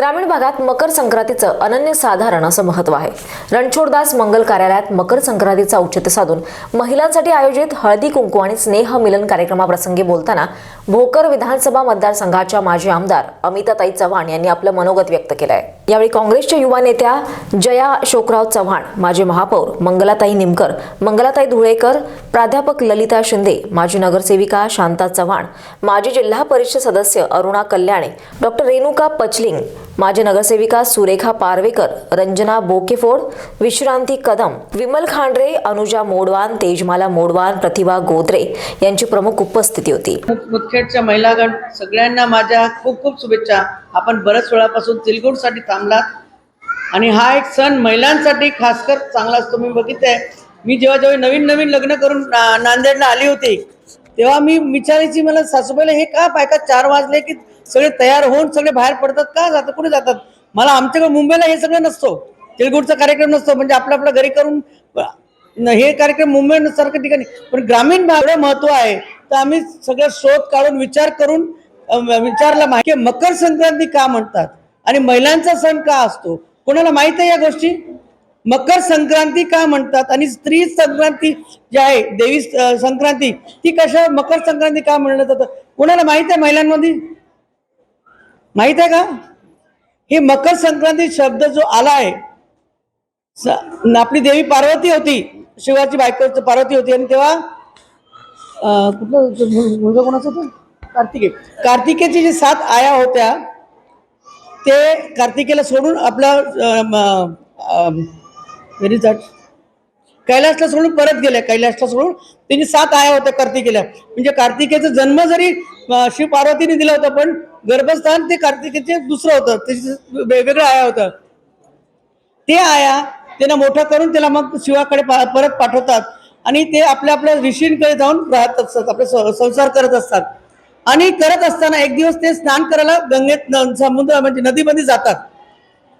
ग्रामीण भागात मकर संक्रांतीचं अनन्यसाधारण असं महत्त्व आहे. रणछोडदास मंगल कार्यालयात मकर संक्रांतीचं औचित्य साधून महिलांसाठी आयोजित हळदी कुंकू आणि स्नेह मिलन कार्यक्रमाप्रसंगी बोलताना भोकर विधानसभा मतदारसंघाच्या माजी आमदार अमिताताई चव्हाण यांनी आपलं मनोगत व्यक्त केलं आहे यावेळी काँग्रेसच्या युवा नेत्या जया शोकराव चव्हाण माजी महापौर मंगलाताई निमकर मंगलाताई धुळेकर प्राध्यापक ललिता शिंदे माजी नगरसेविका शांता चव्हाण माजी जिल्हा परिषद सदस्य अरुणा कल्याणे डॉक्टर रेणुका पचलिंग माजी नगरसेविका सुरेखा पारवेकर रंजना बोकेफोड विश्रांती कदम विमल खांडरे अनुजा मोडवान तेजमाला मोडवान प्रतिभा गोदरे यांची प्रमुख उपस्थिती होती. मुदखेडच्या महिलागण सगळ्यांना माझ्या खूप खूप शुभेच्छा. आपण बऱ्याच वेळापासून तिलगुडसाठी थांबलात. आणि हा एक सण महिलांसाठी खासकर चांगला असतो. मी बघितलंय. मी जेव्हा जेव्हा नवीन नवीन लग्न करून ना- नांदेडला आली होती तेव्हा मी विचारायची मला सासूबाईला हे का बायका चार वाजले की सगळे तयार होऊन सगळे बाहेर पडतात. का जातात कुठे जातात? मला आमच्याकडे मुंबईला हे सगळं नसतो. तेलगुडचा कार्यक्रम नसतो. म्हणजे आपलं आपलं घरी करून हे कार्यक्रम मुंबई सारख्या ठिकाणी. पण ग्रामीण भाग महत्त्व आहे. तर आम्ही सगळं शोध काढून विचार करून विचारला माहिती. मकर संक्रांती का म्हणतात? आणि महिलांचा सण का असतो? कोणाला माहीत आहे या गोष्टी? मकर संक्रांती का म्हणतात? आणि स्त्री संक्रांती जी आहे देवी संक्रांती ती कशा मकर संक्रांती का म्हणलं जातं? कोणाला माहीत आहे महिलांमध्ये? माहीत आहे का? हे मकर संक्रांती शब्द जो आला आहे स- आपली देवी पार्वती होती शिवाची बायको पार्वती होती आणि तेव्हा कुठलं मुलगा कोणाचा होता? कार्तिके कार्तिकेची जी सात आया होत्या ते कार्तिकेला सोडून आपला व्हेरी दॅट? कैलासला सोडून परत गेल्या कैलासला सोडून त्यांनी सात आया होत्या कार्तिकेला म्हणजे कार्तिकेचा जन्म जरी शिव पार्वतीने दिला होता पण गर्भस्थान ते कार्तिकेचे दुसरं होतं. त्याचे वेगवेगळं आया होतं. ते आया त्यांना मोठं करून त्याला मग शिवाकडे पा- परत पाठवतात. आणि ते आपल्या आपल्या ऋषींकडे जाऊन राहत असतात आपले संसार करत असतात. आणि करत असताना एक दिवस ते स्नान करायला गंगेत समुद्र म्हणजे नदीमध्ये जातात.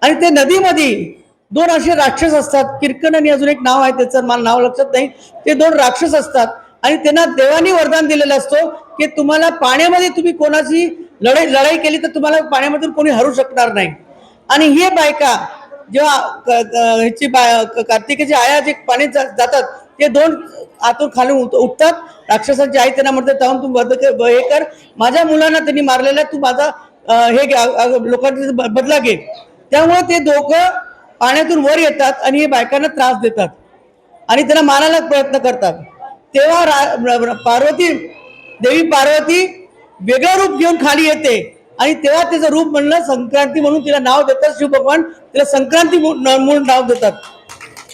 आणि ते नदीमध्ये दोन असे राक्षस असतात. किरकन आणि अजून एक नाव आहे त्याचं मला नाव लक्षात नाही. ते दोन राक्षस असतात. आणि त्यांना देवानी वरदान दिलेलं असतो की तुम्हाला पाण्यामध्ये तुम्ही कोणाची लढाई लढाई केली तर तुम्हाला पाण्यामधून कोणी हरू शकणार नाही. आणि हे बायका जेव्हा ह्याची बाय कार्तिकेची आया जे पाणी जा- जातात ते दोन आतून खालून उत उठतात. राक्षसांची आई त्यांना म्हणतात जाऊन तू बद हे कर. माझ्या मुलांना त्यांनी मारलेला तू माझा हे घे लोकांचा बदला घे. त्यामुळे ते दोघं पाण्यातून वर येतात आणि हे बायकांना त्रास देतात. आणि त्यांना मारायला प्रयत्न करतात. तेव्हा रा- पार्वती देवी पार्वती वेगळं रूप घेऊन खाली येते. आणि तेव्हा त्याचं रूप म्हणलं संक्रांती म्हणून तिला नाव देतात शिव भगवान. तिला संक्रांती म्हणून म्हणून नाव देतात.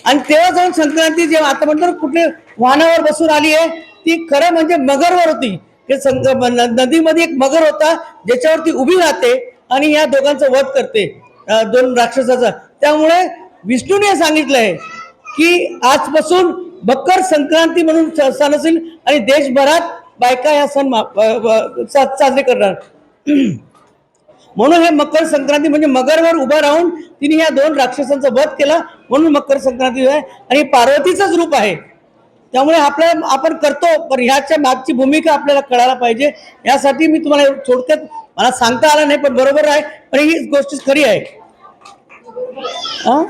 आणि तेव्हा जाऊन संक्रांती जेव्हा आता म्हणतो कुठे वाहनावर बसून आली आहे ती खरं म्हणजे मगरवर होती. नदीमध्ये एक मगर होता ज्याच्यावरती उभी राहते आणि या दोघांचं वध करते. दोन राक्षसाचा. त्यामुळे विष्णूने सांगितलंय की आजपासून मकर संक्रांती म्हणून सण असेल आणि देशभरात बायका ह्या सण साजरे करणार. म्हणून हे मकर संक्रांती म्हणजे मगरवर उभं राहून तिने या दोन राक्षसांचा वध केला म्हणून मकर संक्रांती आहे. आणि पार्वतीचंच रूप आहे. त्यामुळे आपल्या आपण करतो पण ह्याच्या मागची भूमिका आपल्याला कळायला पाहिजे. यासाठी मी तुम्हाला थोडक्यात मला सांगता आलं नाही पण बरोबर आहे. पण ही गोष्ट खरी आहे. हा?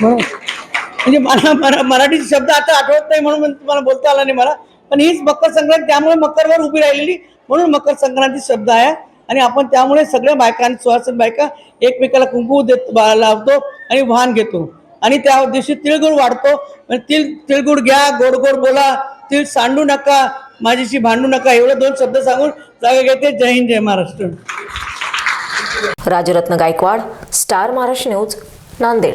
म्हणजे मला मरा- मराठी शब्द आता आठवत नाही म्हणून तुम्हाला बोलता आला नाही मला. पण हीच मकर संक्रांती त्यामुळे मकरवर उभी राहिलेली म्हणून मकर संक्रांती शब्द आहे. आणि आपण त्यामुळे सगळ्या बायका आणि सुहासन बायका एकमेकाला कुंकू देत बा- लावतो आणि वाहन घेतो. आणि त्या दिवशी तिळगुळ वाढतो. तिळ तिळगुळ घ्या गोड गोड बोला तिळ सांडू नका माझ्याशी भांडू नका एवढे दोन शब्द सांगून जागा घेते. जय हिंद जय Maharashtra. Rajratna Gaikwad star Maharashtra news Nanded.